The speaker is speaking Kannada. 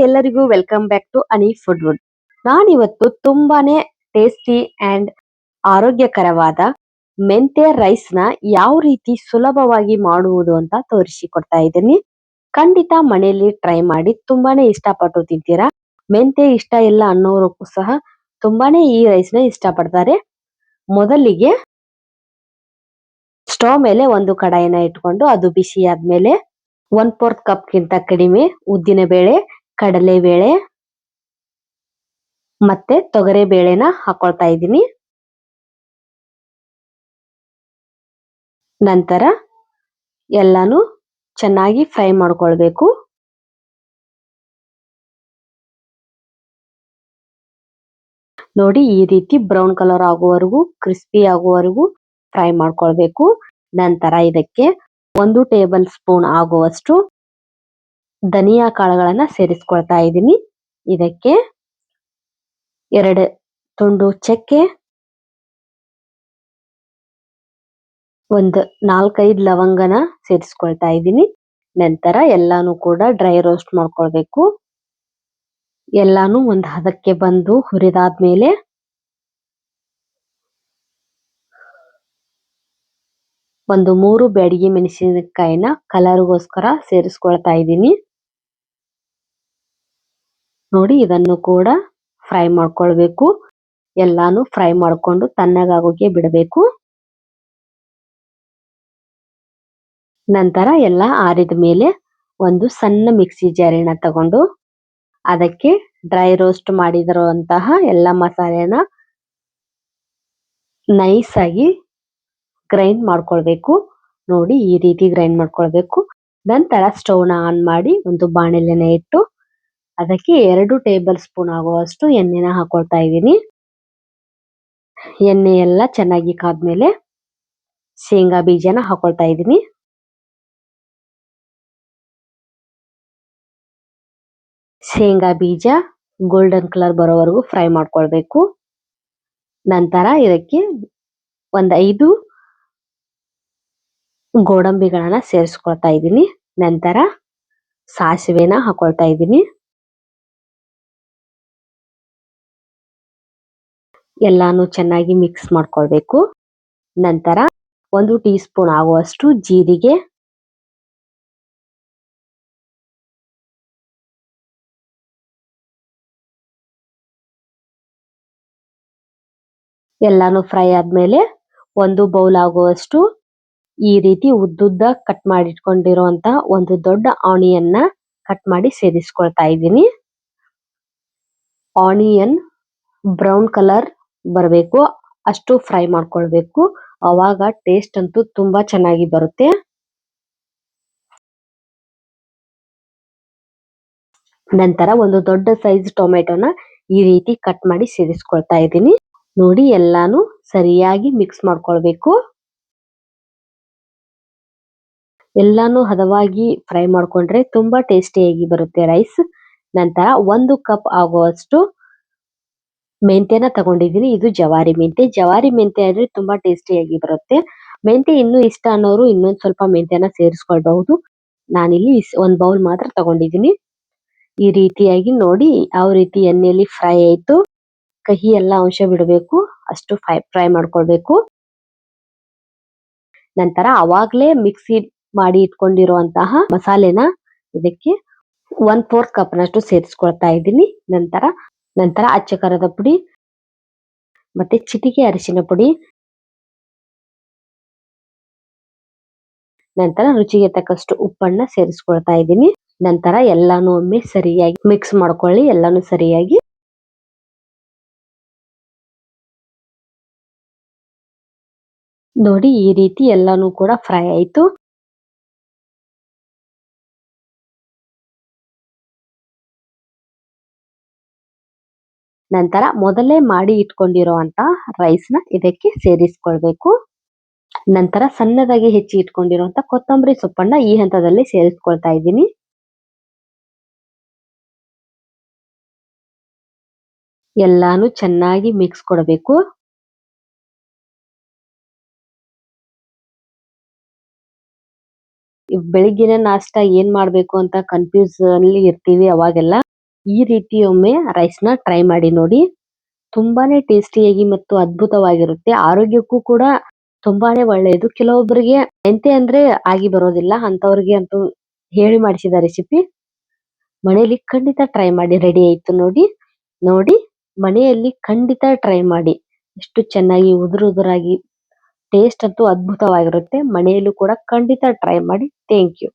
ಎಲ್ಲರಿಗೂ welcome back to Anni food wood ನಾನಿವತ್ತು ತುಂಬಾನೇ ಟೇಸ್ಟಿ ಅಂಡ್ ಆರೋಗ್ಯಕರವಾದ ಮೆಂತ್ಯ ರೈಸ್ನ ಯಾವ ರೀತಿ ಸುಲಭವಾಗಿ ಮಾಡುವುದು ಅಂತ ತೋರಿಸಿಕೊಡ್ತಾ ಇದ್ದೀನಿ. ಖಂಡಿತ ಮನೆಯಲ್ಲಿ ಟ್ರೈ ಮಾಡಿ ತುಂಬಾನೇ ಇಷ್ಟಪಟ್ಟು ತಿಂತೀರಾ? ಮೆಂತ್ಯ ಇಷ್ಟ ಇಲ್ಲ ಅನ್ನೋರಕ್ಕೂ ಸಹ ತುಂಬಾನೇ ಈ ರೈಸ್ನ ಇಷ್ಟಪಡ್ತಾರೆ. ಮೊದಲಿಗೆ ಸ್ಟವ್ ಮೇಲೆ ಒಂದು ಕಡಾಯಿನ ಇಟ್ಕೊಂಡು ಅದು ಬಿಸಿ ಆದ್ಮೇಲೆ ಒನ್ ಫೋರ್ತ್ ಕಪ್ ಗಿಂತ ಕಡಿಮೆ ಉದ್ದಿನ ಬೇಳೆ ಕಡಲೆ ಬೇಳೆ ಮತ್ತೆ ತೊಗರೆ ಬೇಳೆನ ಹಾಕೊಳ್ತಾ ಇದ್ದೀನಿ. ನಂತರ ಎಲ್ಲಾನು ಚೆನ್ನಾಗಿ ಫ್ರೈ ಮಾಡ್ಕೊಳ್ಬೇಕು. ನೋಡಿ ಈ ರೀತಿ ಬ್ರೌನ್ ಕಲರ್ ಆಗುವವರೆಗೂ, ಕ್ರಿಸ್ಪಿ ಆಗುವವರೆಗೂ ಫ್ರೈ ಮಾಡ್ಕೊಳ್ಬೇಕು. ನಂತರ ಇದಕ್ಕೆ ಒಂದು ಟೇಬಲ್ ಸ್ಪೂನ್ ಆಗುವಷ್ಟು ಧನಿಯಾ ಕಾಳುಗಳನ್ನ ಸೇರಿಸ್ಕೊಳ್ತಾ ಇದ್ದೀನಿ. ಇದಕ್ಕೆ ಎರಡು ತುಂಡು ಚಕ್ಕೆ, ಒಂದು ನಾಲ್ಕೈದು ಲವಂಗನ ಸೇರಿಸ್ಕೊಳ್ತಾ ಇದ್ದೀನಿ. ನಂತರ ಎಲ್ಲಾನು ಕೂಡ ಡ್ರೈ ರೋಸ್ಟ್ ಮಾಡ್ಕೊಳ್ಬೇಕು. ಎಲ್ಲಾನು ಒಂದು ಹದಕ್ಕೆ ಬಂದು ಹುರಿದಾದ್ಮೇಲೆ ಒಂದು ಮೂರು ಬ್ಯಾಡಗಿ ಮೆಣಸಿನಕಾಯಿನ ಕಲರ್ಗೋಸ್ಕರ ಸೇರಿಸ್ಕೊಳ್ತಾ ಇದ್ದೀನಿ. ನೋಡಿ ಇದನ್ನು ಕೂಡ ಫ್ರೈ ಮಾಡ್ಕೊಳ್ಬೇಕು. ಎಲ್ಲಾನು ಫ್ರೈ ಮಾಡ್ಕೊಂಡು ತಣ್ಣಗಾಗೋಕೆ ಬಿಡಬೇಕು. ನಂತರ ಎಲ್ಲ ಆರಿದ ಮೇಲೆ ಒಂದು ಸಣ್ಣ ಮಿಕ್ಸಿ ಜಾರಿನ ತಗೊಂಡು ಅದಕ್ಕೆ ಡ್ರೈ ರೋಸ್ಟ್ ಮಾಡಿದಿರುವಂತಹ ಎಲ್ಲ ಮಸಾಲೆನ ನೈಸ್ ಆಗಿ ಗ್ರೈಂಡ್ ಮಾಡ್ಕೊಳ್ಬೇಕು. ನೋಡಿ ಈ ರೀತಿ ಗ್ರೈಂಡ್ ಮಾಡ್ಕೊಳ್ಬೇಕು. ನಂತರ ಸ್ಟವ್ನ ಆನ್ ಮಾಡಿ ಒಂದು ಬಾಣಲೆನ ಇಟ್ಟು ಅದಕ್ಕೆ ಎರಡು ಟೇಬಲ್ ಸ್ಪೂನ್ ಆಗುವಷ್ಟು ಎಣ್ಣೆನ ಹಾಕೊಳ್ತಾ ಇದ್ದೀನಿ. ಎಣ್ಣೆ ಎಲ್ಲ ಚೆನ್ನಾಗಿ ಕಾದ್ಮೇಲೆ ಶೇಂಗಾ ಬೀಜನ ಹಾಕೊಳ್ತಾ ಇದ್ದೀನಿ. ಶೇಂಗಾ ಬೀಜ ಗೋಲ್ಡನ್ ಕಲರ್ ಬರೋವರೆಗೂ ಫ್ರೈ ಮಾಡ್ಕೊಳ್ಬೇಕು. ನಂತರ ಇದಕ್ಕೆ ಒಂದ್ ಐದು ಗೋಡಂಬಿಗಳನ್ನ ಸೇರಿಸ್ಕೊಳ್ತಾ ಇದ್ದೀನಿ. ನಂತರ ಸಾಸಿವೆನ ಹಾಕೊಳ್ತಾ ಇದ್ದೀನಿ. ಎಲ್ಲಾನು ಚೆನ್ನಾಗಿ ಮಿಕ್ಸ್ ಮಾಡ್ಕೊಳ್ಬೇಕು. ನಂತರ ಒಂದು ಟೀ ಸ್ಪೂನ್ ಆಗುವಷ್ಟು ಜೀರಿಗೆ. ಎಲ್ಲಾನು ಫ್ರೈ ಆದ್ಮೇಲೆ ಒಂದು ಬೌಲ್ ಆಗುವಷ್ಟು ಈ ರೀತಿ ಉದ್ದುದ್ದ ಕಟ್ ಮಾಡಿ ಇಟ್ಕೊಂಡಿರುವಂತ ಒಂದು ದೊಡ್ಡ ಆನಿಯನ್ ಕಟ್ ಮಾಡಿ ಸೇರಿಸ್ಕೊಳ್ತಾ ಇದ್ದೀನಿ. ಆನಿಯನ್ ಬ್ರೌನ್ ಕಲರ್ ಬರಬೇಕು, ಅಷ್ಟು ಫ್ರೈ ಮಾಡ್ಕೊಳ್ಬೇಕು. ಅವಾಗ ಟೇಸ್ಟ್ ಅಂತೂ ತುಂಬಾ ಚೆನ್ನಾಗಿ ಬರುತ್ತೆ. ನಂತರ ಒಂದು ದೊಡ್ಡ ಸೈಜ್ ಟೊಮೆಟೊನ ಈ ರೀತಿ ಕಟ್ ಮಾಡಿ ಸೇರಿಸ್ಕೊಳ್ತಾ ಇದ್ದೀನಿ. ನೋಡಿ, ಎಲ್ಲಾನು ಸರಿಯಾಗಿ ಮಿಕ್ಸ್ ಮಾಡ್ಕೊಳ್ಬೇಕು. ಎಲ್ಲಾನು ಹದವಾಗಿ ಫ್ರೈ ಮಾಡ್ಕೊಂಡ್ರೆ ತುಂಬಾ ಟೇಸ್ಟಿಯಾಗಿ ಬರುತ್ತೆ ರೈಸ್ ನಂತರ ಒಂದು ಕಪ್ ಆಗುವಷ್ಟು ಮೆಂತ್ಯನ ತಗೊಂಡಿದೀನಿ ಇದು ಜವಾರಿ ಮೆಂತೆ ಜವಾರಿ ಮೆಂತೆ ಆದ್ರೆ ತುಂಬಾ ಟೇಸ್ಟಿ ಆಗಿ ಬರುತ್ತೆ. ಮೆಂತೆ ಇನ್ನು ಇಷ್ಟ ಅನ್ನೋರು ಇನ್ನೊಂದ್ ಸ್ವಲ್ಪ ಮೆಂತ್ಯನ ಸೇರಿಸ್ಕೊಳ್ಬಹುದು. ನಾನಿಲ್ಲಿ ಒಂದ್ ಬೌಲ್ ಮಾತ್ರ ತಗೊಂಡಿದೀನಿ ಈ ರೀತಿಯಾಗಿ ನೋಡಿ ಯಾವ ರೀತಿ ಎಣ್ಣೆಯಲ್ಲಿ ಫ್ರೈ ಆಯ್ತು. ಕಹಿ ಎಲ್ಲ ಅಂಶ ಬಿಡಬೇಕು. ಅಷ್ಟು ಫ್ರೈ ಫ್ರೈ ಮಾಡ್ಕೊಳ್ಬೇಕು. ನಂತರ ಅವಾಗ್ಲೇ ಮಿಕ್ಸಿ ಮಾಡಿ ಇಟ್ಕೊಂಡಿರುವಂತಹ ಮಸಾಲೆನ ಇದಕ್ಕೆ ಒನ್ ಫೋರ್ತ್ ಕಪ್ ನಷ್ಟು ಸೇರಿಸ್ಕೊಳ್ತಾ ಇದ್ದೀನಿ. ನಂತರ ನಂತರ ಅಚ್ಚ ಪುಡಿ, ಮತ್ತೆ ಚಿಟಿಕೆ ಅರಿಶಿನ ಪುಡಿ, ನಂತರ ರುಚಿಗೆ ತಕ್ಕಷ್ಟು ಉಪ್ಪನ್ನ ಸೇರಿಸ್ಕೊಳ್ತಾ ಇದ್ದೀನಿ. ನಂತರ ಎಲ್ಲಾನು ಒಮ್ಮೆ ಸರಿಯಾಗಿ ಮಿಕ್ಸ್ ಮಾಡ್ಕೊಳ್ಳಿ, ಎಲ್ಲಾನು ಸರಿಯಾಗಿ. ನೋಡಿ ಈ ರೀತಿ ಎಲ್ಲಾನು ಕೂಡ ಫ್ರೈ ಆಯ್ತು. ನಂತರ ಮೊದಲೇ ಮಾಡಿ ಇಟ್ಕೊಂಡಿರುವಂತ ರೈಸ್ನ ಇದಕ್ಕೆ ಸೇರಿಸ್ಕೊಳ್ಬೇಕು. ನಂತರ ಸಣ್ಣದಾಗಿ ಹೆಚ್ಚಿ ಇಟ್ಕೊಂಡಿರುವಂತ ಕೊತ್ತಂಬರಿ ಸೊಪ್ಪನ್ನ ಈ ಹಂತದಲ್ಲಿ ಸೇರಿಸ್ಕೊಳ್ತಾ ಇದ್ದೀನಿ. ಎಲ್ಲಾನು ಚೆನ್ನಾಗಿ ಮಿಕ್ಸ್ ಕೊಡಬೇಕು. ಬೆಳಿಗ್ಗೆನೆ ನಾಷ್ಟ ಏನ್ ಮಾಡ್ಬೇಕು ಅಂತ ಕನ್ಫ್ಯೂಸ್ ಅಲ್ಲಿ ಇರ್ತೀವಿ ಅವಾಗೆಲ್ಲ. ಈ ರೀತಿ ಒಮ್ಮೆ ರೈಸ್ನ ಟ್ರೈ ಮಾಡಿ ನೋಡಿ. ತುಂಬಾನೇ ಟೇಸ್ಟಿಯಾಗಿ ಮತ್ತು ಅದ್ಭುತವಾಗಿರುತ್ತೆ. ಆರೋಗ್ಯಕ್ಕೂ ಕೂಡ ತುಂಬಾನೇ ಒಳ್ಳೆಯದು. ಕೆಲವೊಬ್ಬರಿಗೆ ಮೆಂತೆ ಅಂದ್ರೆ ಆಗಿ ಬರೋದಿಲ್ಲ. ಅಂತವರಿಗೆ ಅಂತೂ ಹೇಳಿ ಮಾಡಿಸಿದ ರೆಸಿಪಿ ಮನೆಯಲ್ಲಿ ಖಂಡಿತ ಟ್ರೈ ಮಾಡಿ ರೆಡಿ ಆಯ್ತು ನೋಡಿ. ನೋಡಿ, ಮನೆಯಲ್ಲಿ ಖಂಡಿತ ಟ್ರೈ ಮಾಡಿ. ಎಷ್ಟು ಚೆನ್ನಾಗಿ ಉದುರು ಉದುರಾಗಿ ಟೇಸ್ಟ್ ಅಂತೂ ಅದ್ಭುತವಾಗಿರುತ್ತೆ. ಮನೆಯಲ್ಲೂ ಕೂಡ ಖಂಡಿತ ಟ್ರೈ ಮಾಡಿ. Thank you